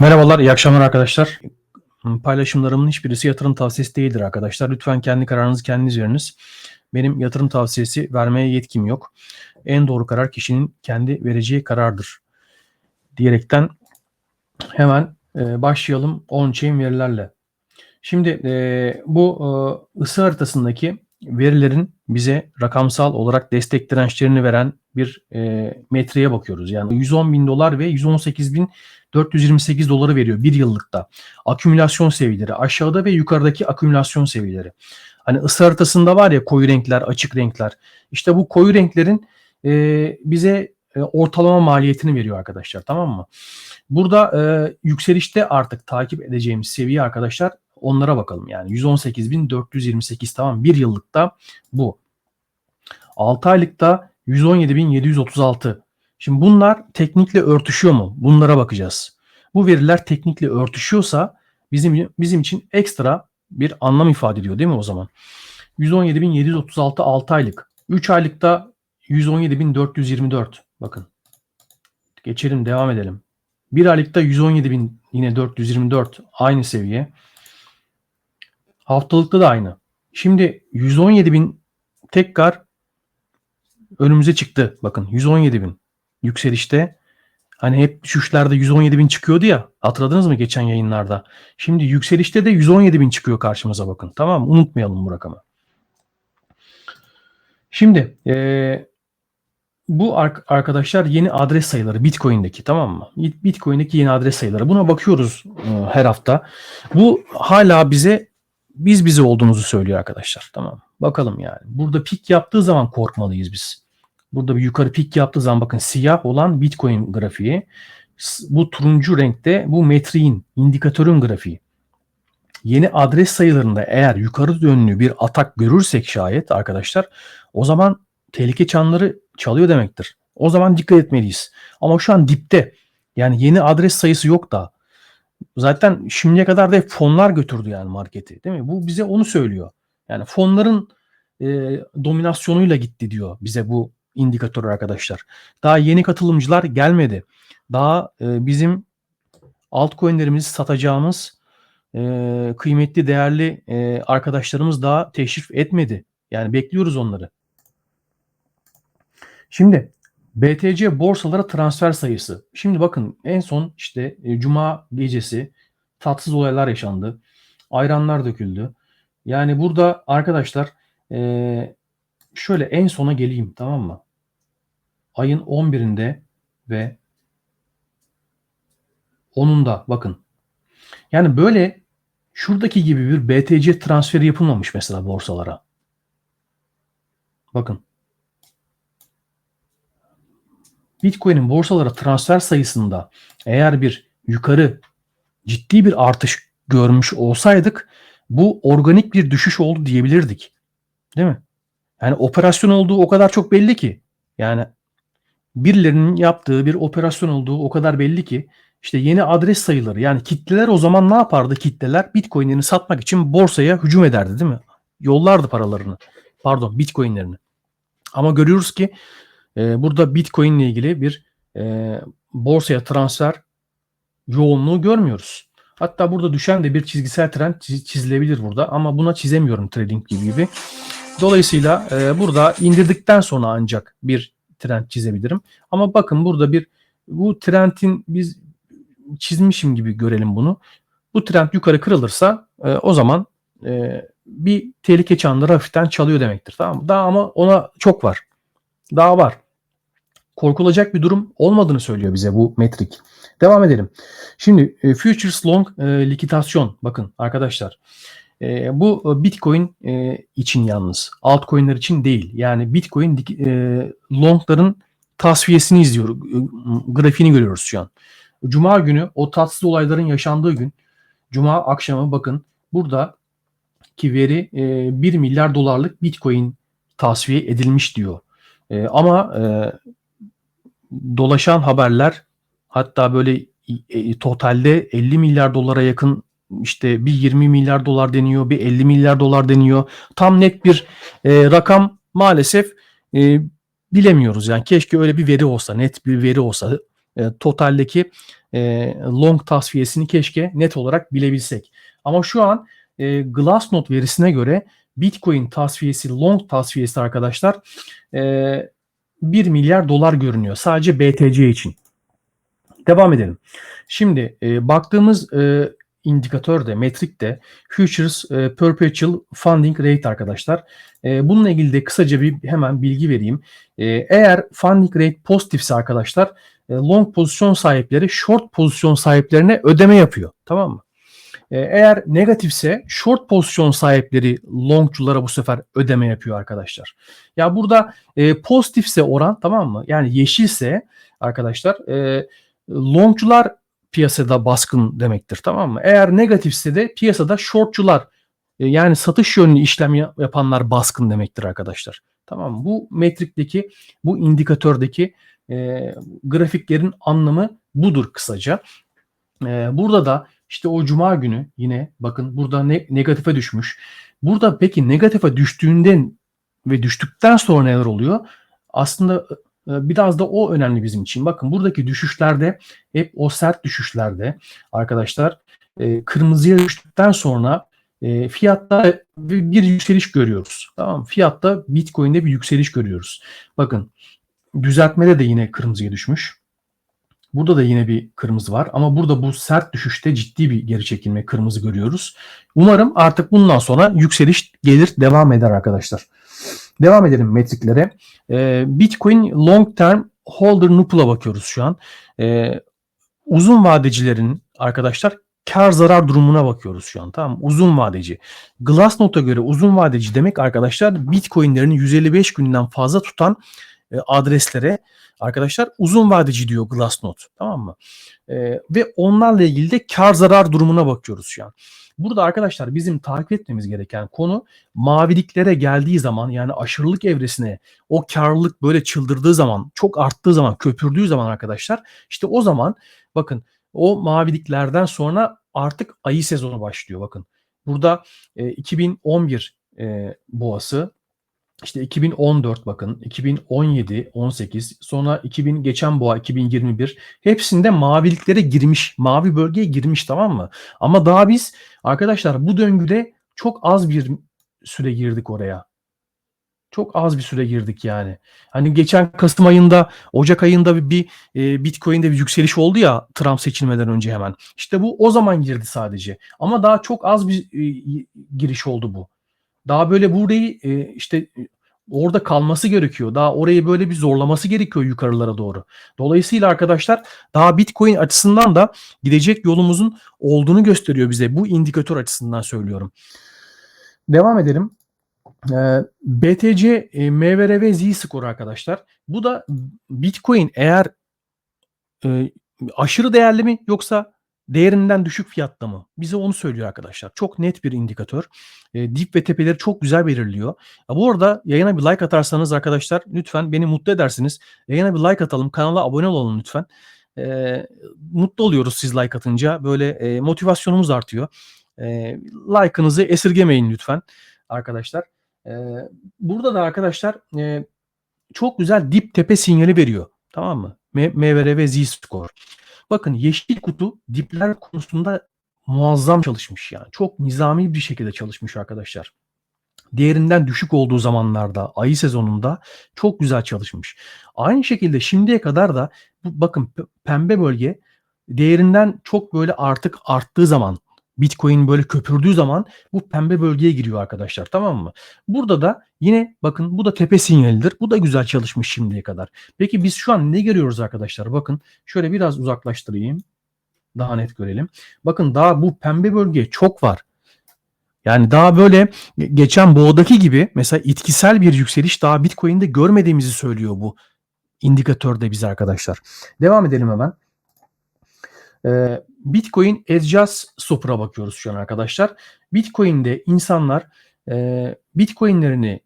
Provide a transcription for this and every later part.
Merhabalar, iyi akşamlar arkadaşlar. Paylaşımlarımın hiçbirisi yatırım tavsiyesi değildir arkadaşlar. Lütfen kendi kararınızı kendiniz veriniz. Benim yatırım tavsiyesi vermeye yetkim yok. En doğru karar kişinin kendi vereceği karardır. Diyerekten hemen e, başlayalım on-chain verilerle. Şimdi e, bu e, ısı haritasındaki verilerin bize rakamsal olarak destek dirençlerini veren bir e, metreye bakıyoruz. Yani 110 bin dolar ve 118 bin 428 doları veriyor bir yıllıkta. Akümülasyon seviyeleri aşağıda ve yukarıdaki akümülasyon seviyeleri. Hani ısı haritasında var ya koyu renkler, açık renkler. İşte bu koyu renklerin e, bize e, ortalama maliyetini veriyor arkadaşlar tamam mı? Burada e, yükselişte artık takip edeceğimiz seviye arkadaşlar onlara bakalım. Yani 118.428 tamam bir yıllıkta bu. 6 aylıkta 117.736. Şimdi bunlar teknikle örtüşüyor mu? Bunlara bakacağız. Bu veriler teknikle örtüşüyorsa bizim bizim için ekstra bir anlam ifade ediyor değil mi o zaman? 117.736 6 aylık. 3 aylıkta 117.424. Bakın. Geçelim devam edelim. 1 aylıkta 117.000 yine 424 aynı seviye. Haftalıkta da aynı. Şimdi 117.000 tekrar önümüze çıktı. Bakın 117.000 yükselişte. Hani hep düşüşlerde 117.000 çıkıyordu ya. Hatırladınız mı geçen yayınlarda? Şimdi yükselişte de 117.000 çıkıyor karşımıza bakın. Tamam? Unutmayalım bu rakamı. Şimdi ee, bu arkadaşlar yeni adres sayıları Bitcoin'deki tamam mı? Bitcoin'deki yeni adres sayıları. Buna bakıyoruz e, her hafta. Bu hala bize biz bize olduğumuzu söylüyor arkadaşlar. Tamam. Bakalım yani. Burada pik yaptığı zaman korkmalıyız biz. Burada bir yukarı pik yaptığı zaman bakın siyah olan Bitcoin grafiği. Bu turuncu renkte bu metriğin, indikatörün grafiği. Yeni adres sayılarında eğer yukarı yönlü bir atak görürsek şayet arkadaşlar o zaman tehlike çanları çalıyor demektir. O zaman dikkat etmeliyiz. Ama şu an dipte. Yani yeni adres sayısı yok da. Zaten şimdiye kadar da hep fonlar götürdü yani marketi. Değil mi? Bu bize onu söylüyor. Yani fonların e, dominasyonuyla gitti diyor bize bu indikatör arkadaşlar. Daha yeni katılımcılar gelmedi. Daha e, bizim altcoin'lerimizi satacağımız e, kıymetli değerli e, arkadaşlarımız daha teşrif etmedi. Yani bekliyoruz onları. Şimdi BTC borsalara transfer sayısı. Şimdi bakın en son işte e, cuma gecesi tatsız olaylar yaşandı. Ayranlar döküldü. Yani burada arkadaşlar e, şöyle en sona geleyim tamam mı? Ayın 11'inde ve 10'unda bakın. Yani böyle şuradaki gibi bir BTC transferi yapılmamış mesela borsalara. Bakın. Bitcoin'in borsalara transfer sayısında eğer bir yukarı ciddi bir artış görmüş olsaydık bu organik bir düşüş oldu diyebilirdik. Değil mi? Yani operasyon olduğu o kadar çok belli ki. Yani birilerinin yaptığı bir operasyon olduğu o kadar belli ki işte yeni adres sayıları yani kitleler o zaman ne yapardı kitleler bitcoinlerini satmak için borsaya hücum ederdi değil mi? Yollardı paralarını pardon bitcoinlerini. Ama görüyoruz ki e, burada bitcoin ile ilgili bir e, borsaya transfer yoğunluğu görmüyoruz. Hatta burada düşen de bir çizgisel trend çizilebilir burada ama buna çizemiyorum trading gibi. Dolayısıyla e, burada indirdikten sonra ancak bir trend çizebilirim. Ama bakın burada bir bu trendin biz çizmişim gibi görelim bunu. Bu trend yukarı kırılırsa e, o zaman e, bir tehlike çanları hafiften çalıyor demektir. Tamam mı? Daha ama ona çok var. Daha var. Korkulacak bir durum olmadığını söylüyor bize bu metrik. Devam edelim. Şimdi e, futures long e, likitasyon bakın arkadaşlar. E, bu e, Bitcoin e, için yalnız. Altcoin'ler için değil. Yani Bitcoin e, longların tasfiyesini izliyor. E, grafiğini görüyoruz şu an. Cuma günü o tatsız olayların yaşandığı gün Cuma akşamı bakın burada ki veri e, 1 milyar dolarlık Bitcoin tasfiye edilmiş diyor. E, ama e, dolaşan haberler hatta böyle e, totalde 50 milyar dolara yakın işte bir 20 milyar dolar deniyor, bir 50 milyar dolar deniyor. Tam net bir e, rakam maalesef e, bilemiyoruz. Yani keşke öyle bir veri olsa, net bir veri olsa. E, totaldeki e, long tasfiyesini keşke net olarak bilebilsek. Ama şu an e, Glassnode verisine göre Bitcoin tasfiyesi, long tasfiyesi arkadaşlar e, 1 milyar dolar görünüyor. Sadece BTC için. Devam edelim. Şimdi e, baktığımız e, indikatör de, metrik de Futures e, Perpetual Funding Rate arkadaşlar. E, bununla ilgili de kısaca bir hemen bilgi vereyim. E, eğer funding rate pozitifse arkadaşlar e, long pozisyon sahipleri short pozisyon sahiplerine ödeme yapıyor. Tamam mı? E, eğer negatifse short pozisyon sahipleri longçulara bu sefer ödeme yapıyor arkadaşlar. Ya burada e, pozitifse oran tamam mı? Yani yeşilse arkadaşlar e, longçular piyasada baskın demektir tamam mı? Eğer negatifse de piyasada shortçular e, yani satış yönlü işlem yapanlar baskın demektir arkadaşlar. Tamam mı? Bu metrikteki bu indikatördeki e, grafiklerin anlamı budur kısaca. E, burada da işte o cuma günü yine bakın burada ne, negatife düşmüş. Burada peki negatife düştüğünden ve düştükten sonra neler oluyor? Aslında ee, biraz da o önemli bizim için. Bakın buradaki düşüşlerde hep o sert düşüşlerde arkadaşlar e, kırmızıya düştükten sonra e, fiyatta bir yükseliş görüyoruz. Tamam Fiyatta Bitcoin'de bir yükseliş görüyoruz. Bakın düzeltmede de yine kırmızıya düşmüş. Burada da yine bir kırmızı var ama burada bu sert düşüşte ciddi bir geri çekilme kırmızı görüyoruz. Umarım artık bundan sonra yükseliş gelir devam eder arkadaşlar. Devam edelim metriklere. Ee, Bitcoin Long Term Holder Nupul'a bakıyoruz şu an. Ee, uzun vadecilerin arkadaşlar kar zarar durumuna bakıyoruz şu an. Tamam Uzun vadeci. Glassnode'a göre uzun vadeci demek arkadaşlar Bitcoin'lerini 155 günden fazla tutan adreslere arkadaşlar uzun vadeci diyor Glassnode. Tamam mı? E, ve onlarla ilgili de kar zarar durumuna bakıyoruz şu an. Burada arkadaşlar bizim takip etmemiz gereken konu maviliklere geldiği zaman yani aşırılık evresine o karlılık böyle çıldırdığı zaman çok arttığı zaman köpürdüğü zaman arkadaşlar işte o zaman bakın o maviliklerden sonra artık ayı sezonu başlıyor bakın. Burada e, 2011 e, boğası işte 2014 bakın, 2017, 18, sonra 2000 geçen boğa 2021 hepsinde maviliklere girmiş, mavi bölgeye girmiş tamam mı? Ama daha biz arkadaşlar bu döngüde çok az bir süre girdik oraya. Çok az bir süre girdik yani. Hani geçen Kasım ayında, Ocak ayında bir, e, Bitcoin'de bir yükseliş oldu ya Trump seçilmeden önce hemen. İşte bu o zaman girdi sadece. Ama daha çok az bir e, giriş oldu bu. Daha böyle burayı e, işte orada kalması gerekiyor. Daha orayı böyle bir zorlaması gerekiyor yukarılara doğru. Dolayısıyla arkadaşlar daha Bitcoin açısından da gidecek yolumuzun olduğunu gösteriyor bize. Bu indikatör açısından söylüyorum. Devam edelim. BTC e, MVRV Z skoru arkadaşlar. Bu da Bitcoin eğer e, aşırı değerli mi yoksa değerinden düşük fiyatta mı? Bize onu söylüyor arkadaşlar. Çok net bir indikatör. E, dip ve tepeleri çok güzel belirliyor. Ya bu arada yayına bir like atarsanız arkadaşlar lütfen beni mutlu edersiniz. Yayına bir like atalım. Kanala abone olalım lütfen. E, mutlu oluyoruz siz like atınca. Böyle e, motivasyonumuz artıyor. E, like'ınızı esirgemeyin lütfen arkadaşlar. E, burada da arkadaşlar e, çok güzel dip tepe sinyali veriyor. Tamam mı? MVR ve Z-Score. Bakın yeşil kutu dipler konusunda muazzam çalışmış yani. Çok nizami bir şekilde çalışmış arkadaşlar. Değerinden düşük olduğu zamanlarda ayı sezonunda çok güzel çalışmış. Aynı şekilde şimdiye kadar da bakın pembe bölge değerinden çok böyle artık arttığı zaman Bitcoin böyle köpürdüğü zaman bu pembe bölgeye giriyor arkadaşlar tamam mı? Burada da yine bakın bu da tepe sinyalidir. Bu da güzel çalışmış şimdiye kadar. Peki biz şu an ne görüyoruz arkadaşlar? Bakın şöyle biraz uzaklaştırayım. Daha net görelim. Bakın daha bu pembe bölge çok var. Yani daha böyle geçen boğdaki gibi mesela itkisel bir yükseliş daha Bitcoin'de görmediğimizi söylüyor bu indikatörde bize arkadaşlar. Devam edelim hemen. Ee, Bitcoin Adjust Swap'a bakıyoruz şu an arkadaşlar. Bitcoin'de insanlar e, Bitcoin'lerini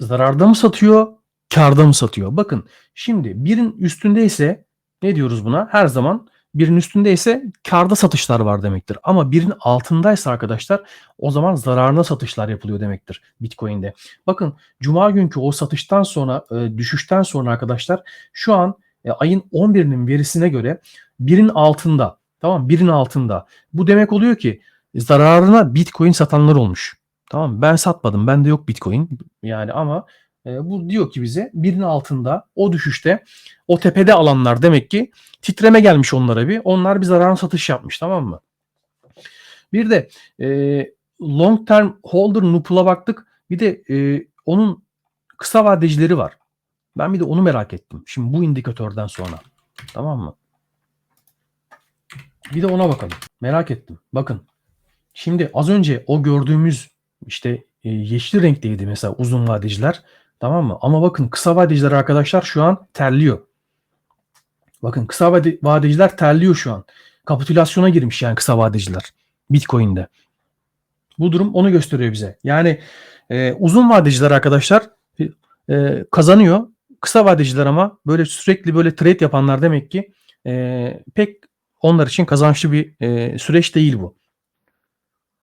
zararda mı satıyor, karda mı satıyor? Bakın şimdi birin üstündeyse ne diyoruz buna? Her zaman birin üstündeyse karda satışlar var demektir. Ama birin altındaysa arkadaşlar o zaman zararına satışlar yapılıyor demektir Bitcoin'de. Bakın cuma günkü o satıştan sonra e, düşüşten sonra arkadaşlar şu an e, ayın 11'inin verisine göre birin altında. Tamam birin altında. Bu demek oluyor ki zararına Bitcoin satanlar olmuş. Tamam? Ben satmadım. Bende yok Bitcoin. Yani ama e, bu diyor ki bize birin altında o düşüşte o tepede alanlar demek ki titreme gelmiş onlara bir. Onlar bir zararına satış yapmış tamam mı? Bir de e, long term holder Nupul'a baktık. Bir de e, onun kısa vadecileri var. Ben bir de onu merak ettim. Şimdi bu indikatörden sonra. Tamam mı? Bir de ona bakalım. Merak ettim. Bakın. Şimdi az önce o gördüğümüz işte e, yeşil renkteydi mesela uzun vadeciler. Tamam mı? Ama bakın kısa vadeciler arkadaşlar şu an terliyor. Bakın kısa vade- vadeciler terliyor şu an. Kapitülasyona girmiş yani kısa vadeciler. Bitcoin'de. Bu durum onu gösteriyor bize. Yani e, uzun vadeciler arkadaşlar e, kazanıyor. Kısa vadeciler ama böyle sürekli böyle trade yapanlar demek ki e, pek onlar için kazançlı bir e, süreç değil bu.